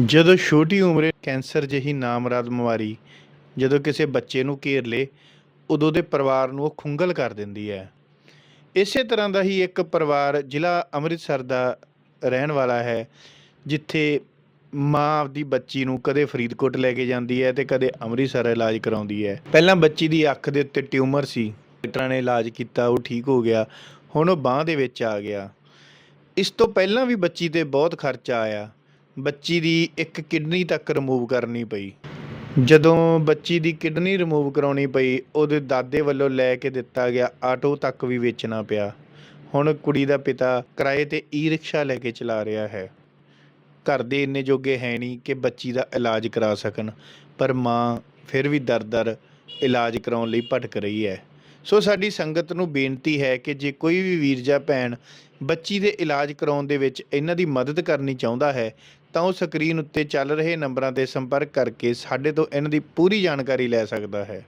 ਜਦੋਂ ਛੋਟੀ ਉਮਰੇ ਕੈਂਸਰ ਜਿਹੀ ਨਾਮਰਾਦ ਬਿਮਾਰੀ ਜਦੋਂ ਕਿਸੇ ਬੱਚੇ ਨੂੰ ਘੇਰ ਲੇ, ਉਦੋਂ ਦੇ ਪਰਿਵਾਰ ਨੂੰ ਉਹ ਖੁੰਗਲ ਕਰ ਦਿੰਦੀ ਹੈ। ਇਸੇ ਤਰ੍ਹਾਂ ਦਾ ਹੀ ਇੱਕ ਪਰਿਵਾਰ ਜ਼ਿਲ੍ਹਾ ਅੰਮ੍ਰਿਤਸਰ ਦਾ ਰਹਿਣ ਵਾਲਾ ਹੈ, ਜਿੱਥੇ ਮਾਂ ਆਪਦੀ ਬੱਚੀ ਨੂੰ ਕਦੇ ਫਰੀਦਕੋਟ ਲੈ ਕੇ ਜਾਂਦੀ ਹੈ ਤੇ ਕਦੇ ਅੰਮ੍ਰਿਤਸਰ ਇਲਾਜ ਕਰਾਉਂਦੀ ਹੈ। ਪਹਿਲਾਂ ਬੱਚੀ ਦੀ ਅੱਖ ਦੇ ਉੱਤੇ ਟਿਊਮਰ ਸੀ ਡਾਕਟਰਾਂ ਨੇ ਇਲਾਜ ਕੀਤਾ, ਉਹ ਠੀਕ ਹੋ ਗਿਆ, ਹੁਣ ਉਹ ਬਾਹ ਦੇ ਵਿੱਚ ਆ ਗਿਆ। ਇਸ ਤੋਂ ਪਹਿਲਾਂ ਵੀ ਬੱਚੀ ਤੇ ਬਹੁਤ ਖਰਚਾ ਆਇਆ। ਬੱਚੀ ਦੀ ਇੱਕ ਕਿਡਨੀ ਤੱਕ ਰਿਮੂਵ ਕਰਨੀ ਪਈ। ਜਦੋਂ ਬੱਚੀ ਦੀ ਕਿਡਨੀ ਰਿਮੂਵ ਕਰਾਉਣੀ ਪਈ, ਉਹਦੇ ਦਾਦੇ ਵੱਲੋਂ ਲੈ ਕੇ ਦਿੱਤਾ ਗਿਆ ਆਟੋ ਤੱਕ ਵੀ ਵੇਚਣਾ ਪਿਆ। ਹੁਣ ਕੁੜੀ ਦਾ ਪਿਤਾ ਕਿਰਾਏ ਤੇ ਈ ਰਿਕਸ਼ਾ ਲੈ ਕੇ ਚਲਾ ਰਿਹਾ ਹੈ। ਘਰ ਦੇ ਇੰਨੇ ਜੋਗੇ ਹੈ ਨਹੀਂ ਕਿ ਬੱਚੀ ਦਾ ਇਲਾਜ ਕਰਾ ਸਕਣ, ਪਰ ਮਾਂ ਫਿਰ ਵੀ ਦਰ-ਦਰ ਇਲਾਜ ਕਰਾਉਣ ਲਈ ਭਟਕ ਰਹੀ ਹੈ। ਸੋ ਸਾਡੀ ਸੰਗਤ ਨੂੰ ਬੇਨਤੀ ਹੈ ਕਿ ਜੇ ਕੋਈ ਵੀ ਵੀਰ ਜਾਂ ਭੈਣ ਬੱਚੀ ਦੇ ਇਲਾਜ ਕਰਾਉਣ ਦੇ ਵਿੱਚ ਇਹਨਾਂ ਦੀ ਮਦਦ ਕਰਨੀ ਚਾਹੁੰਦਾ ਹੈ ਤਾਂ ਉਹ ਸਕਰੀਨ ਉੱਤੇ ਚੱਲ ਰਹੇ ਨੰਬਰਾਂ ਤੇ ਸੰਪਰਕ ਕਰਕੇ ਸਾਡੇ ਤੋਂ ਇਹਨਾਂ ਦੀ ਪੂਰੀ ਜਾਣਕਾਰੀ ਲੈ ਸਕਦਾ ਹੈ।